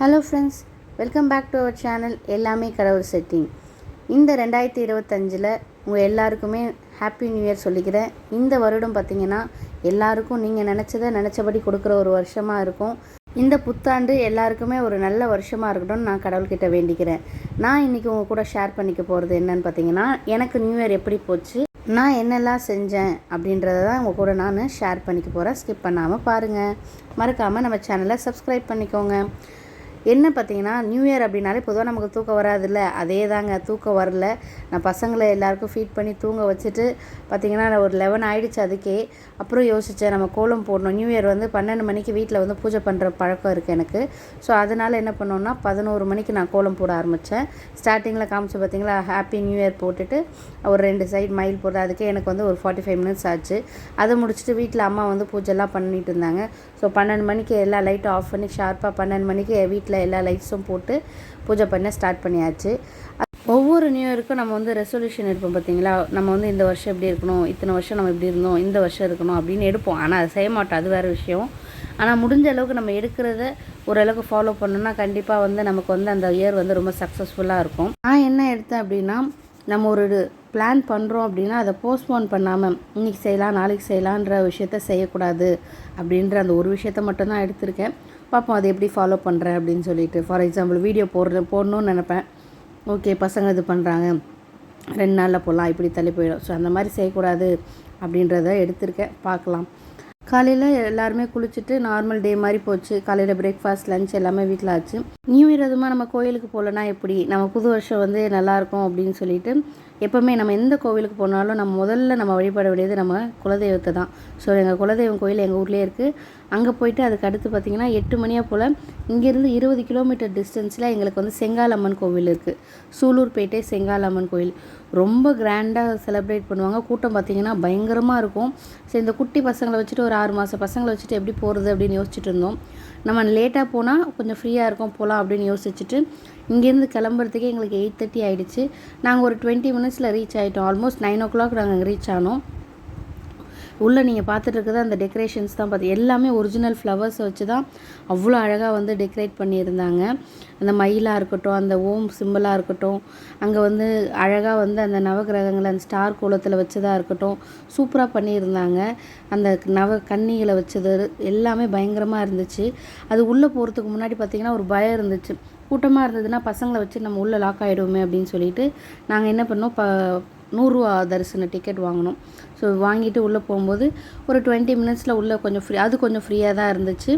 Hello friends welcome back to our channel எல்லாமே கடவுள் setting இந்த ரெண்டாயிரத்தி இருபத்தஞ்சில் உங்கள் எல்லாருக்குமே ஹாப்பி நியூ இயர் சொல்லிக்கிறேன். இந்த வருடம் பார்த்திங்கன்னா எல்லாருக்கும் நீங்கள் நினச்சதை நினச்சபடி கொடுக்குற ஒரு வருஷமாக இருக்கும். இந்த புத்தாண்டு எல்லாருக்குமே ஒரு நல்ல வருஷமாக இருக்கட்டும்னு நான் கடவுள்கிட்ட வேண்டிக்கிறேன். நான் இன்றைக்கி உங்கள் கூட ஷேர் பண்ணிக்க போகிறது என்னன்னு பார்த்தீங்கன்னா எனக்கு நியூ இயர் எப்படி போச்சு நான் என்னெல்லாம் செஞ்சேன் அப்படின்றத தான் உங்கள் கூட நான் ஷேர் பண்ணிக்க போகிறேன் ஸ்கிப் பண்ணாமல் பாருங்கள் மறக்காமல் நம்ம சேனலை சப்ஸ்கிரைப் பண்ணிக்கோங்க. என்ன பார்த்தீங்கன்னா நியூ இயர் அப்படின்னாலே பொதுவாக நமக்கு தூக்கம் வராதுல்ல. அதே தாங்க தூக்கம் வரல. நான் பசங்களை எல்லாருக்கும் ஃபீட் பண்ணி தூங்க வச்சுட்டு பார்த்தீங்கன்னா ஒரு லெவன் ஆகிடுச்சு அதுக்கே. அப்புறம் யோசித்தேன் நம்ம கோலம் போடணும். நியூ இயர் வந்து பன்னெண்டு மணிக்கு வீட்டில் வந்து பூஜை பண்ணுற பழக்கம் இருக்குது எனக்கு. ஸோ அதனால் என்ன பண்ணோன்னா பதினோரு மணிக்கு நான் கோலம் போட ஆரம்பித்தேன் ஸ்டார்டிங்கில் காமிச்சு பார்த்தீங்களா ஹாப்பி நியூ இயர் போட்டுட்டு ஒரு ரெண்டு சைடு மயில் போடுறது அதுக்கே எனக்கு வந்து ஒரு ஃபார்ட்டி ஃபைவ் மினிட்ஸ் ஆச்சு. அதை முடிச்சுட்டு வீட்டில் அம்மா வந்து பூஜைலாம் பண்ணிட்டு இருந்தாங்க. ஸோ பன்னெண்டு மணிக்கு எல்லா லைட்டும் ஆஃப் பண்ணி ஷார்ப்பாக பன்னெண்டு மணிக்கு வீட்டில் எல்லா லைட்ஸும் போட்டு பூஜை பண்ண ஸ்டார்ட் பண்ணியாச்சு. ஒவ்வொரு நியூ இயருக்கும் நம்ம வந்து ரெசல்யூஷன் எடுப்போம் பார்த்தீங்களா நம்ம வந்து இந்த வருஷம் எப்படி இருக்கணும்? இத்தனை வருஷம் நம்ம இப்படி இருந்தோம்? இந்த வருஷம் இருக்கணும் அப்படின்னு எடுப்போம். ஆனால் அது செய்ய மாட்டோம். அது வேறு விஷயம். ஆனால் முடிஞ்ச அளவுக்கு நம்ம எடுக்கிறத ஓரளவுக்கு ஃபாலோ பண்ணோம்னா கண்டிப்பாக வந்து நமக்கு வந்து அந்த இயர் வந்து ரொம்ப சக்ஸஸ்ஃபுல்லாக இருக்கும். நான் என்ன எடுத்தேன் அப்படின்னா நம்ம ஒரு பிளான் பண்ணுறோம் அப்படின்னா அதை போஸ்ட்போன் பண்ணாமல் இன்றைக்கி செய்யலாம் நாளைக்கு செய்யலான்ற விஷயத்த செய்யக்கூடாது அப்படின்ற அந்த ஒரு விஷயத்த மட்டும்தான் எடுத்திருக்கேன். பார்ப்போம் அதை எப்படி ஃபாலோ பண்ணுறேன் அப்படின்னு சொல்லிட்டு. ஃபார் எக்ஸாம்பிள் வீடியோ போடுறேன் போடணும்னு நினப்பேன். ஓகே பசங்க இது பண்ணுறாங்க ரெண்டு நாளில் போடலாம் இப்படி தள்ளி போயிடும். ஸோ அந்த மாதிரி செய்யக்கூடாது அப்படின்றத எடுத்திருக்கேன். பார்க்கலாம். காலையில் எல்லாருமே குளிச்சுட்டு நார்மல் டே மாதிரி போச்சு. காலையில் பிரேக்ஃபாஸ்ட் லஞ்ச் எல்லாமே வீட்டில் ஆச்சு. நியூ இயர் அதுமா நம்ம கோயிலுக்கு போகலன்னா எப்படி? நம்ம புது வருஷம் வந்து நல்லாயிருக்கும் அப்படின்னு சொல்லிட்டு எப்போவுமே நம்ம எந்த கோவிலுக்கு போனாலும் நம்ம முதல்ல நம்ம வழிபட வேண்டியது நம்ம குலதெய்வத்தை தான். ஸோ எங்கள் குலதெய்வம் கோயில் எங்கள் ஊர்லேயே இருக்குது அங்கே போயிட்டு அதுக்கு அடுத்து பார்த்திங்கன்னா எட்டு மணியாக போல் இங்கேருந்து இருபது கிலோமீட்டர் டிஸ்டன்ஸில் எங்களுக்கு வந்து செங்காலம்மன் கோவில் இருக்குது சூலூர்பேட்டை செங்காலம்மன் கோயில். ரொம்ப கிராண்டாக செலிப்ரேட் பண்ணுவாங்க. கூட்டம் பார்த்திங்கன்னா பயங்கரமாக இருக்கும். சரி இந்த குட்டி பசங்களை வச்சுட்டு ஒரு ஆறு மாதம் பசங்களை வச்சுட்டு எப்படி போகிறது அப்படின்னு யோசிச்சுட்டு இருந்தோம். நம்ம லேட்டாக போனால் கொஞ்சம் ஃப்ரீயாக இருக்கும் போகலாம் அப்படின்னு யோசிச்சுட்டு இங்கேருந்து கிளம்புறதுக்கே எங்களுக்கு எயிட் தேர்ட்டி ஆகிடுச்சு நாங்கள் ஒரு டுவெண்ட்டி மினிட்ஸில் ரீச் ஆகிட்டோம் ஆல்மோஸ்ட் நைன் ஓ கிளாக் நாங்கள் ரீச் ஆனோம். உள்ளே நீங்கள் பார்த்துட்டு இருக்கிறது அந்த டெக்கரேஷன்ஸ் தான். பார்த்து எல்லாமே ஒரிஜினல் ஃப்ளவர்ஸை வச்சு தான் அவ்வளோ அழகாக வந்து டெக்கரேட் பண்ணியிருந்தாங்க. அந்த மயிலாக இருக்கட்டும் அந்த ஓம் சிம்பிளாக இருக்கட்டும் அங்கே வந்து அழகாக வந்து அந்த நவகிரகங்களை அந்த ஸ்டார் கோலத்தில் வச்சதாக இருக்கட்டும் சூப்பராக பண்ணியிருந்தாங்க. அந்த நவ கன்னிகளை வச்சது எல்லாமே பயங்கரமாக இருந்துச்சு. அது உள்ளே போகிறதுக்கு முன்னாடி பார்த்திங்கன்னா ஒரு பயம் இருந்துச்சு. கூட்டமாக இருந்ததுன்னா பசங்களை வச்சு நம்ம உள்ளே லாக் ஆகிடுவோமே அப்படின்னு சொல்லிட்டு நாங்கள் என்ன பண்ணோம் ப நூறுரூவா தரிசன டிக்கெட் வாங்கினோம் ஸோ வாங்கிட்டு உள்ளே போகும்போது ஒரு டுவெண்ட்டி மினிட்ஸில் உள்ளே கொஞ்சம் ஃப்ரீ அது கொஞ்சம் ஃப்ரீயாக தான் இருந்துச்சு.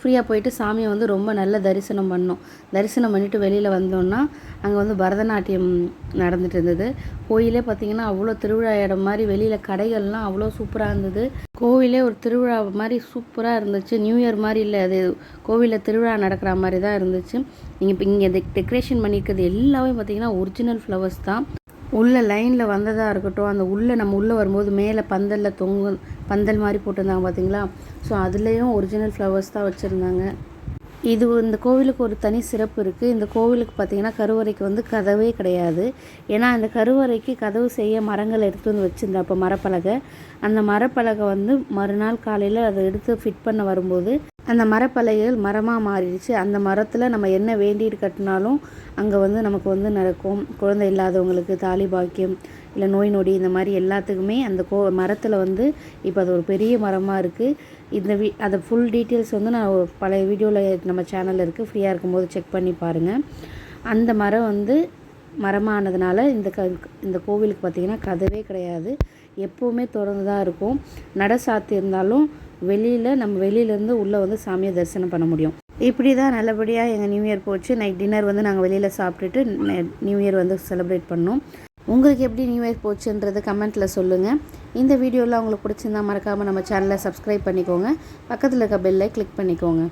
ஃப்ரீயாக போயிட்டு சாமியை வந்து ரொம்ப நல்ல தரிசனம் பண்ணோம். தரிசனம் பண்ணிவிட்டு வெளியில் வந்தோன்னா அங்கே வந்து பரதநாட்டியம் நடந்துட்டு இருந்தது. கோயிலே பார்த்திங்கன்னா அவ்வளோ திருவிழா இடம் மாதிரி வெளியில் கடைகள்லாம் அவ்வளோ சூப்பராக இருந்தது. கோவிலே ஒரு திருவிழா மாதிரி சூப்பராக இருந்துச்சு. நியூ இயர் மாதிரி இல்லை அது கோவிலில் திருவிழா நடக்கிற மாதிரி தான் இருந்துச்சு. நீங்கள் இப்போ இங்கே டெக்கரேஷன் பண்ணியிருக்கிறது எல்லாமே பார்த்திங்கன்னா ஒரிஜினல் ஃப்ளவர்ஸ் தான். உள்ள லைனில் வந்ததாக இருக்கட்டும் அந்த உள்ளே நம்ம உள்ளே வரும்போது மேலே பந்தலில் தொங்கு பந்தல் மாதிரி போட்டிருந்தாங்க பார்த்தீங்களா ஸோ அதுலேயும் ஒரிஜினல் ஃப்ளவர்ஸ் தான் வச்சுருந்தாங்க. இது இந்த கோவிலுக்கு ஒரு தனி சிறப்பு இருக்குது இந்த கோவிலுக்கு பார்த்திங்கன்னா கருவறைக்கு வந்து கதவே கிடையாது. ஏன்னா அந்த கருவறைக்கு கதவு செய்ய மரங்கள் எடுத்து வந்து வச்சுருந்தா அப்போ மரப்பலகை. அந்த மரப்பலகை வந்து மறுநாள் காலையில் அதை எடுத்து ஃபிட் பண்ண வரும்போது அந்த மரப்பலகைகள் மரமாக மாறிடுச்சு. அந்த மரத்தில் நம்ம என்ன வேண்டிட்டு கட்டினாலும் அங்கே வந்து நமக்கு வந்து நடக்கும். குழந்தை இல்லாதவங்களுக்கு தாலி பாக்கியம் இல்லை நோய் நொடி இந்த மாதிரி எல்லாத்துக்குமே அந்த கோ மரத்தில் வந்து இப்போ அது ஒரு பெரிய மரமாக இருக்குது இந்த வீ அதை ஃபுல் டீட்டெயில்ஸ் வந்து நான் பழைய வீடியோவில் நம்ம சேனலில் இருக்குது ஃப்ரீயாக இருக்கும்போது செக் பண்ணி பாருங்கள் அந்த மரம் வந்து மரமானதுனால இந்த க இந்த கோவிலுக்கு பார்த்திங்கன்னா கதவே கிடையாது. எப்போவுமே திறந்து தான் இருக்கும். நட சாத்தி இருந்தாலும் வெளியில் நம்ம வெளியிலேருந்து உள்ளே வந்து சாமியை தரிசனம் பண்ண முடியும். இப்படி தான் நல்லபடியாக எங்கள் நியூ இயர் போச்சு. நைட் டின்னர் வந்து நாங்கள் வெளியில் சாப்பிட்டுட்டு நியூ இயர் வந்து செலிப்ரேட் பண்ணோம். உங்களுக்கு எப்படி நியூ இயர் போச்சுன்றது கமெண்ட்டில் சொல்லுங்கள் இந்த வீடியோவில் உங்களுக்கு பிடிச்சிருந்தா மறக்காமல் நம்ம சேனலை சப்ஸ்கிரைப் பண்ணிக்கோங்க. பக்கத்தில் இருக்க பெல்லை கிளிக் பண்ணிக்கோங்க.